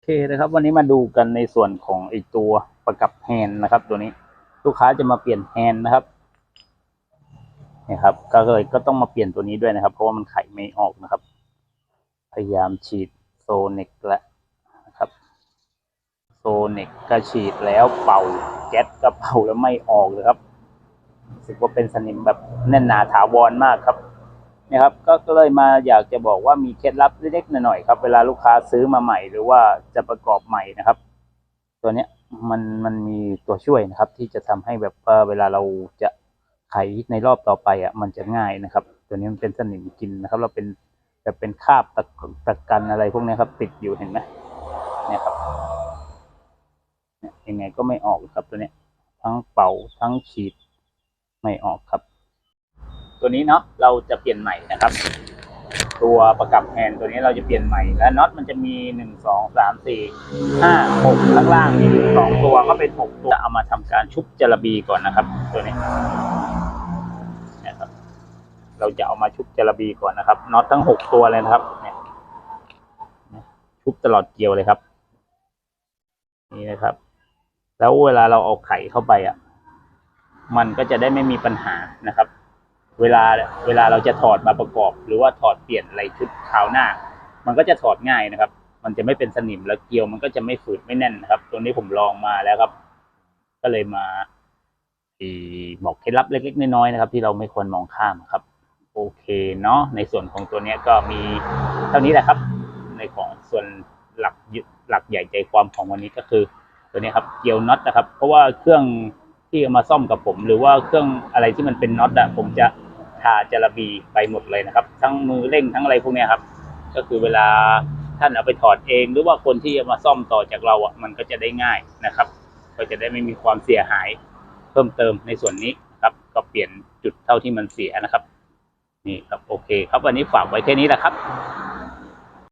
โอเคนะครับวันนี้มาดูกันในส่วนของไอตัวประกับแฮน์นะครับ ตัวนี้ลูกค้าจะมาเปลี่ยนแฮน์นะครับนี่ครับ ก็เลยก็ต้องมาเปลี่ยนตัวนี้ด้วยนะครับ เพราะว่ามันไขไม่ออกนะครับ พยายามฉีดโซเน็กแล้วนะครับโซเน็กก็ฉีดแล้วเป่าแก๊สก็เป่าแล้วไม่ออกเลยครับรู้สึกว่าเป็นสนิมแบบแน่นหนาถาวรมากครับ นี่ยครับก็เลยมาอยากจะบอกว่ามีเคล็ดลับเล็กๆหน่อยๆครับ เวลาลูกค้าซื้อมาใหม่ หรือว่าจะประกอบใหม่นะครับ ตัวเนี้ยมันมันมีตัวช่วยนะครับ ที่จะทำให้แบบว่าเวลาเราจะไขในรอบต่อไปอะมันจะง่ายนะครับ ตัวนี้มันเป็นสนิมกินนะครับ เราเป็นแบบเป็นคาบตะตะกันอะไรพวกนี้ครับ ติดอยู่เห็นไหมเนี่ยครับนี่ยยังไงก็ไม่ออกครับตัวเนี้ย ทั้งเป่าทั้งฉีดไม่ออกครับ ตัวนี้เนาะเราจะเปลี่ยนใหม่นะครับ ตัวประกับแฮนด์ตัวนี้เราจะเปลี่ยนใหม่และน็อตมันจะมีหนึ่งสองสามสี่ห้าหกข้างล่างมีสองตัวก็เป็นหกตัวเอามาทำการชุบจระบีก่อนนะครับ ตัวนี้นะครับ เราจะเอามาชุบจระบีก่อนนะครับน็อตทั้งหกตัวเลยนะครับเนี่ยชุบตลอดเกลียวเลยครับ นี่นะครับ แล้วเวลาเราเอาไข่เข้าไปอะ มันก็จะได้ไม่มีปัญหานะครับ เวลาเวลาเราจะถอดมาประกอบ หรือว่าถอดเปลี่ยนอะไรชุดคราวหน้า มันก็จะถอดง่ายนะครับ มันจะไม่เป็นสนิมแล้วเกลียว มันก็จะไม่ฝืดไม่แน่นนะครับ ตัวนี้ผมลองมาแล้วครับ ก็เลยมาบอกเคล็ดลับเล็ก ๆ น้อยๆนะครับ ที่เราไม่ควรมองข้ามครับ โอเคเนาะในส่วนของตัวนี้ก็มีเท่านี้แหละครับ ในของส่วนหลักหลักใหญ่ใจความของวันนี้ก็คือ ตัวนี้ครับเกียวน็อตนะครับ เพราะว่าเครื่อง ที่เอามาซ่อมกับผม หรือว่าเครื่องอะไรที่มันเป็นน็อตอะผมจะทาจาระบีไปหมดเลยนะครับ ทั้งมือเร่งทั้งอะไรพวกนี้ครับ ก็คือเวลาท่านเอาไปถอดเอง หรือว่าคนที่มาซ่อมต่อจากเราอะมันก็จะได้ง่ายนะครับ ก็จะได้ไม่มีความเสียหายเพิ่มเติมในส่วนนี้ครับ ก็เปลี่ยนจุดเท่าที่มันเสียนะครับ นี่ครับโอเค ครับวันนี้ฝากไว้แค่นี้แหละครับ